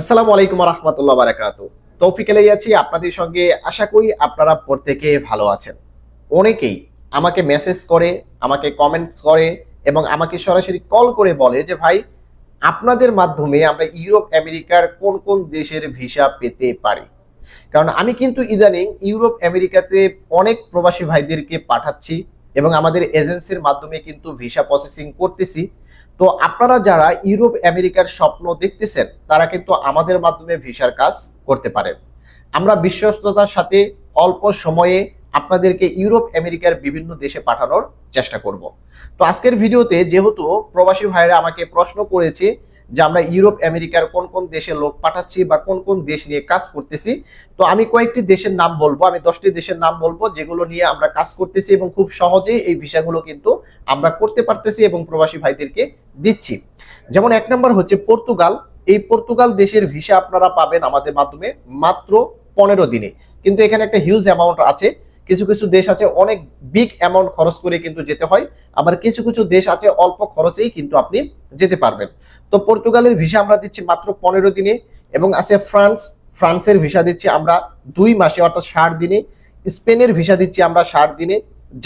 আসসালামু আলাইকুম রহমতুল্লাহ বারাকাত তৌফিক এলে আছি, আপনাদের সঙ্গে আশা করি আপনারা প্রত্যেকে ভালো আছেন। অনেকেই আমাকে মেসেজ করে, আমাকে কমেন্টস করে এবং আমাকে সরাসরি কল করে বলে যে, ভাই, আপনাদের মাধ্যমে আমরা ইউরোপ, আমেরিকার কোন কোন দেশের ভিসা পেতে পারি? কারণ আমি কিন্তু ইদানিং ইউরোপ, আমেরিকাতে অনেক প্রবাসী ভাইদেরকে পাঠাচ্ছি। এবং আমাদের এজেন্সির মাধ্যমে কিন্তু ভিসা প্রসেসিং করতেছি। তো আপনারা যারা ইউরোপ, আমেরিকার স্বপ্ন দেখতেছেন, তারা কিন্তু আমাদের মাধ্যমে ভিসার কাজ করতে পারেন। আমরা বিশ্বস্ততার সাথে অল্প সময়ে আপনাদেরকে ইউরোপ, আমেরিকার বিভিন্ন দেশে পাঠানোর চেষ্টা করব। তো আজকের ভিডিওতে যেহেতু প্রবাসী ভাইরা আমাকে প্রশ্ন করেছে যে আমরা ইউরোপ, আমেরিকার কোন কোন দেশে লোক পাঠাচ্ছি বা কোন কোন দেশ নিয়ে কাজ করতেছি। তো আমি কয়েকটি দেশের নাম বলব, আমি দশটি দেশের নাম বলব যেগুলো নিয়ে আমরা কাজ করতেছি এবং খুব সহজেই এই ভিসাগুলো কিন্তু আমরা করতে পারতেছি এবং প্রবাসী ভাইদেরকে দিচ্ছি। যেমন এক নম্বর হচ্ছে পর্তুগাল। এই পর্তুগাল দেশের ভিসা আপনারা পাবেন আমাদের মাধ্যমে মাত্র পনেরো দিনে। কিন্তু এখানে একটা হিউজ অ্যামাউন্ট আছে। কিছু কিছু দেশ আছে অনেক বিগ অ্যামাউন্ট খরচ করে কিন্তু যেতে হয়, আবার কিছু কিছু দেশ আছে অল্প খরচেই কিন্তু আপনি যেতে পারবেন। তো পর্তুগালের ভিসা আমরা দিচ্ছি মাত্র পনেরো দিনে এবং আছে ফ্রান্স, ফ্রান্সের ভিসা দিচ্ছি আমরা দুই মাসে অর্থাৎ ষাট দিনে, স্পেনের ভিসা দিচ্ছি আমরা ষাট দিনে,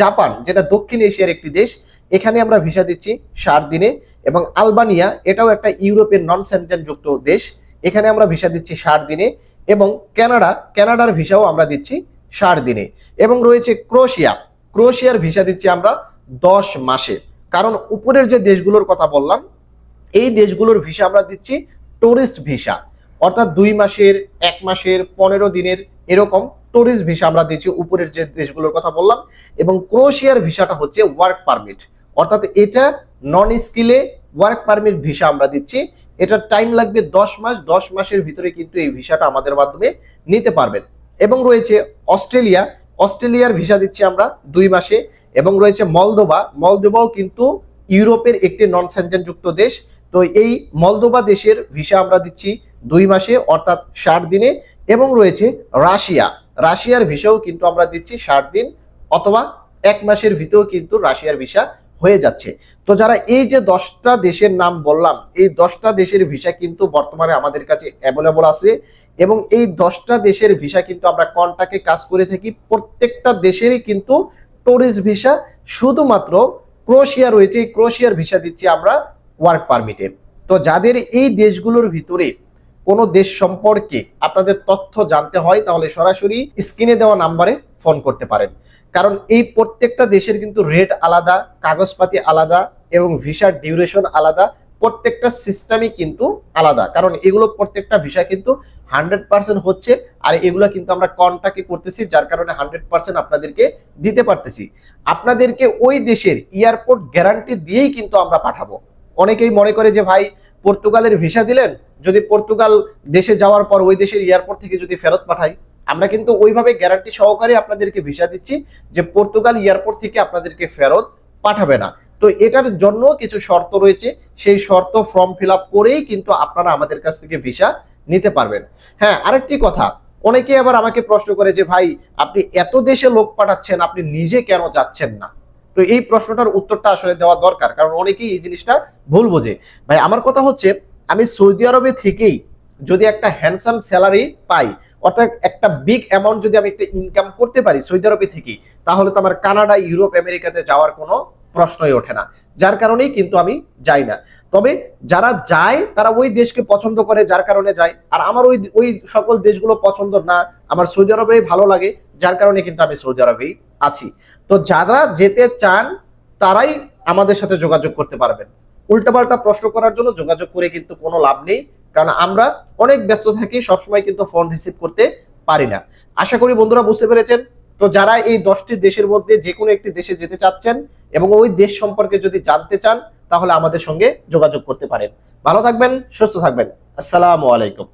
জাপান যেটা দক্ষিণ এশিয়ার একটি দেশ, এখানে আমরা ভিসা দিচ্ছি ষাট দিনে এবং আলবানিয়া এটাও একটা ইউরোপের নন যুক্ত দেশ, এখানে আমরা ভিসা দিচ্ছি ষাট দিনে এবং কানাডা, কানাডার ভিসাও আমরা দিচ্ছি ষাট দিনে। এবং রয়েছে ক্রোশিয়া। ক্রোশিয়ার ভিসা দিচ্ছি আমরা দশ মাসে। কারণ উপরের যে দেশগুলোর কথা বললাম, এই দেশগুলোর ভিসা আমরা দিচ্ছি টুরিস্ট ভিসা। অর্থাৎ দুই মাসের, এক মাসের, পনেরো দিনের এরকম টুরিস্ট ভিসা আমরা দিচ্ছি উপরের যে দেশগুলোর কথা বললাম। এবং ক্রোশিয়ার ভিসাটা হচ্ছে ওয়ার্ক পারমিট অর্থাৎ এটা নন স্কিলে ওয়ার্ক পারমিট ভিসা আমরা দিচ্ছি। এটার টাইম লাগবে দশ মাস, দশ মাসের ভিতরে কিন্তু এই ভিসাটা আমাদের মাধ্যমে নিতে পারবেন। এবং রয়েছে অস্ট্রেলিয়া। অস্ট্রেলিয়ার ভিসা দিচ্ছি আমরা দুই মাসে এবং রয়েছে মলদোবা মলদোবাও কিন্তু ইউরোপের একটি নন যুক্ত দেশ। তো এই মলদোবা দেশের ভিসা আমরা দিচ্ছি দুই মাসে, অর্থাৎ ষাট দিনে এবং রয়েছে রাশিয়া। রাশিয়ার ভিসাও কিন্তু আমরা দিচ্ছি ষাট দিন অথবা এক মাসের ভিতরেও কিন্তু রাশিয়ার ভিসা হয়ে যাচ্ছে। তো যারা এই যে দশটা দেশের নাম বললাম, এই দশটা দেশের ভিসা কিন্তু বর্তমানে আমাদের কাছে অ্যাভেলেবল আছে। এবং এই দশটা দেশের ভিসা কিন্তু আমরা কন্টাকে কাজ করে থাকি। প্রত্যেকটা দেশেরই কিন্তু টুরিস্ট ভিসা শুধুমাত্র ক্রোয়েশিয়া রয়েছে। এই ক্রোশিয়ার ভিসা দিচ্ছি আমরা ওয়ার্ক পারমিটে তো যাদের এই দেশগুলোর ভিতরে কোনো দেশ সম্পর্কে আপনাদের তথ্য জানতে হয়, তাহলে সরাসরি স্ক্রিনে দেওয়া নাম্বারে ফোন করতে পারেন। কারণ এই প্রত্যেকটা দেশের কিন্তু রেট আলাদা, কাগজপাতি আলাদা এবং ভিসার ডিউরেশন আলাদা। প্রত্যেকটা সিস্টেমই কিন্তু আলাদা। কারণ এগুলো প্রত্যেকটা ভিসা কিন্তু হান্ড্রেড পার্সেন্ট হচ্ছে আর এগুলো কিন্তু আমরা কন্টাকে করতেছি, যার কারণে হান্ড্রেড পার্সেন্ট আপনাদেরকে দিতে পারতেছি। আপনাদেরকে ওই দেশের এয়ারপোর্ট গ্যারান্টি দিয়েই কিন্তু আমরা পাঠাবো। অনেকেই মনে করে যে, ভাই, পর্তুগালের ভিসা দিলেন? যদি পর্তুগাল দেশে যাওয়ার পর ওই দেশের এয়ারপোর্ট থেকে যদি ফেরত পাঠাই? আমরা কিন্তু ওইভাবে গ্যারান্টি সহকারে আপনাদেরকে ভিসা দিচ্ছি যে, পর্তুগাল এয়ারপোর্ট থেকে আপনাদেরকে ফেরত পাঠাবে না। তো এটার জন্য কিছু শর্ত রয়েছে। সেই শর্ত ফর্ম ফিল করেই কিন্তু আপনারা আমাদের কাছ থেকে ভিসা নিতে পারবেন। হ্যাঁ আরেকটি কথা, অনেকে আবার আমাকে প্রশ্ন করে যে, ভাই, আপনি এত দেশে লোক পাঠাচ্ছেন, আপনি নিজে কেন যাচ্ছেন না? তো এই প্রশ্নটার উত্তরটা আসলে দেওয়া দরকার, কারণ অনেকেই এই জিনিসটা ভুল বোঝে। ভাই, আমার কথা হচ্ছে, আমি সৌদি আরবে থেকেই যদি একটা হ্যান্ডসাম স্যালারি পাই, অর্থাৎ একটা বিগ অ্যামাউন্ট যদি আমি একটা ইনকাম করতে পারি সৌদি আরবে থেকেই, তাহলে তো আমার কানাডা, ইউরোপ, আমেরিকাতে যাওয়ার কোনো প্রশ্নই ওঠে না। যার কারণেই কিন্তু আমি যাই না। তবে যারা যায়, তারা ওই দেশকে পছন্দ করে, যার কারণে যায়। আর আমার ওই ওই সকল দেশগুলো পছন্দ না, আমার সৌদি আরবেই ভালো লাগে, যার কারণে কিন্তু আমি সৌদি আরবেই আছি। তো যারা যেতে চান, তারাই আমাদের সাথে যোগাযোগ করতে পারবেন। উল্টাপাল্টা প্রশ্ন করার জন্য যোগাযোগ করে কিন্তু কোনো লাভ নেই, কারণ আমরা অনেক ব্যস্ত থাকি, সবসময় কিন্তু ফোন রিসিভ করতে পারি না। আশা করি বন্ধুরা বুঝতে পেরেছেন। তো যারা এই দশটি দেশের মধ্যে যে কোনো একটি দেশে যেতে চাচ্ছেন এবং ওই দেশ সম্পর্কে যদি জানতে চান, তাহলে আমাদের সঙ্গে যোগাযোগ করতে পারেন। ভালো থাকবেন, সুস্থ থাকবেন। আসসালামু আলাইকুম।